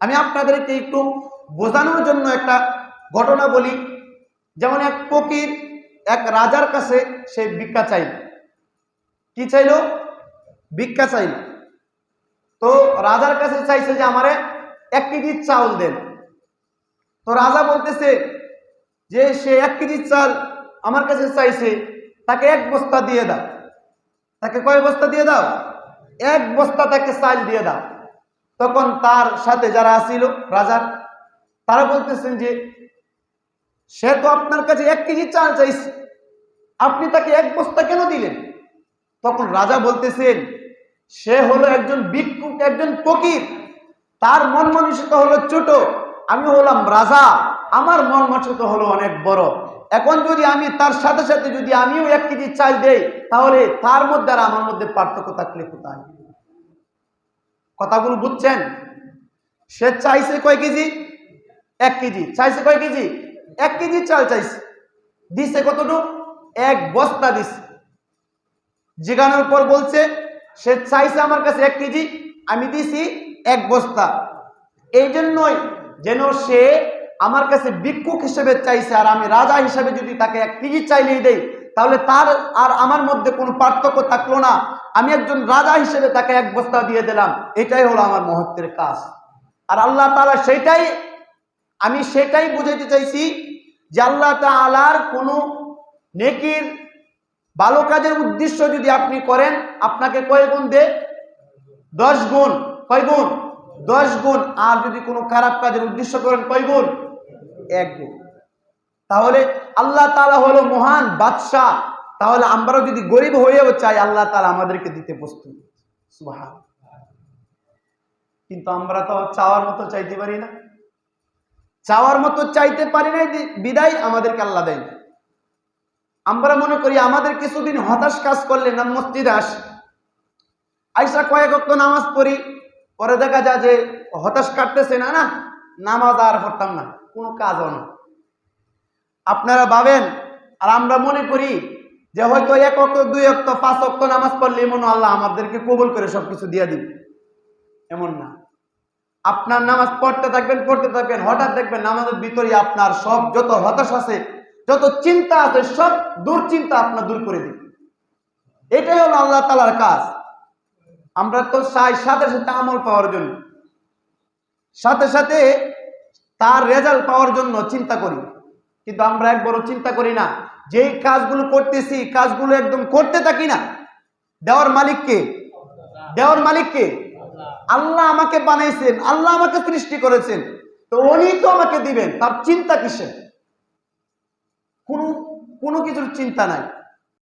আমি আপনাদেরকে একটু বোঝানোর জন্য একটা ঘটনা বলি। যেমন এক ফকির এক রাজার কাছে সে ভিক্ষা চাইল। কি চাইলো? ভিক্ষা চাইল। তো রাজার কাছে চাইছে যে আমারে এক কেজি চাউল দেন। তো রাজা বলতেছে যে সে এক কেজি চাল আমার কাছে চাইছে, তাকে এক বস্তা দিয়ে দাও। তাকে কয় বস্তা দিয়ে দাও? এক বস্তা তাকে চাল দিয়ে দাও। তখন তার সাথে যারা আসিল, রাজার, তারা বলতেছেন যে, সে তো আপনার কাছে এক কেজি চাল চাইছে। আপনি তাকে এক বস্তা কেন দিলেন? তখন রাজা বলতেছেন, সে হলো একজন ভিক্ষুক, একজন ফকির। তার মন মানসিকতা হলো ছোট, আমি হলাম রাজা, আমার মন মানসিকতা হলো অনেক বড়। এখন যদি আমি তার সাথে সাথে যদি আমিও এক কেজি চাল দেই, তাহলে তার মধ্যে আর আমার মধ্যে পার্থক্য থাকলে কোথায়? কথাগুলো বুঝছেন? সে চাইছে কয় কেজি? এক কেজি। চাইছে কয় কেজি? এক কেজি চাল চাইছে। দিছে কতটুকু? এক বস্তা দিছে। জিগানোর পর বলছে, সে চাইছে আমার কাছে এক কেজি, আমি দিছি এক বস্তা। এই জন্যই যেন সে আমার কাছে ভিক্ষুক হিসেবে চাইছে, আর আমি রাজা হিসেবে যদি তাকে এক কেজি চাইলেই দেই তাহলে তার আর আমার মধ্যে কোনো পার্থক্য থাকল না। আমি একজন রাজা হিসেবে তাকে এক বস্তা দিয়ে দিলাম। এটাই হলো আমার মহত্বের কাজ। আর আল্লাহ তাআলা সেটাই, আমি সেটাই বুঝাইতে চাইছি যে আল্লাহ তাআলার কোনো নেকির ভালো কাজের উদ্দেশ্য যদি আপনি করেন, আপনাকে কয় গুণ দে? দশ গুণ। কয় গুণ? দশ গুণ। আর যদি কোনো খারাপ কাজের উদ্দেশ্য করেন, কয় গুণ? এক গুণ। তাহলে আল্লাহ তাআলা হলো মহান বাদশাহ। তাহলে আমরাও যদি গরিব হয়েও চাই, আল্লাহ তালা আমাদেরকে দিতে প্রস্তুত। কিন্তু আমরা তো চাওয়ার মতো চাইতে পারি না। চাওয়ার মতো চাইতে পারি না বিদায় আমাদেরকে আল্লাহ দেয় না। আমরা মনে করি আমাদের কিছুদিন হতাশ কাজ করলে না মসজিদে আসি। আইসা কয়েক অক্ত নামাজ পড়ি, পরে দেখা যায় যে হতাশ কাটতেছে না না, নামাজ আর পড়তাম না, কোনো কাজও না। আপনারা ভাবেন, আর আমরা মনে করি যে হয়তো এক অক্ত, দুই অক্ত, পাঁচ অক্ত নামাজ পড়লে মনে আল্লাহ আমাদেরকে কবুল করে সবকিছু দিয়ে দিবে। এমন না। আপনার নামাজ পড়তে থাকবেন পড়তে থাকবেন, হঠাৎ দেখবেন নামাজের ভিতরে আপনার সব যত হতাশ আছে, যত চিন্তা আছে, সব দুশ্চিন্তা আপনার দূর করে দিবে। এটাই হলো আল্লাহ তালার কাজ। আমরা তো চাই সাথে সাথে আমল পাওয়ার জন্য। সাথে সাথে তার রেজাল্ট পাওয়ার জন্য চিন্তা করি। কিন্তু আমরা এক বড় চিন্তা করি না। যেই কাজগুলো করতেছি, কাজগুলো একদম করতে থাকি না। দেওয়ার মালিককে দেওয়ার মালিককে আল্লাহ আমাকে বানাইছেন, আল্লাহ আমাকে সৃষ্টি করেছেন। তো উনি তো আমাকে দিবেন, তার চিন্তা কিসের? কোনো কোনো কিছুর চিন্তা নাই।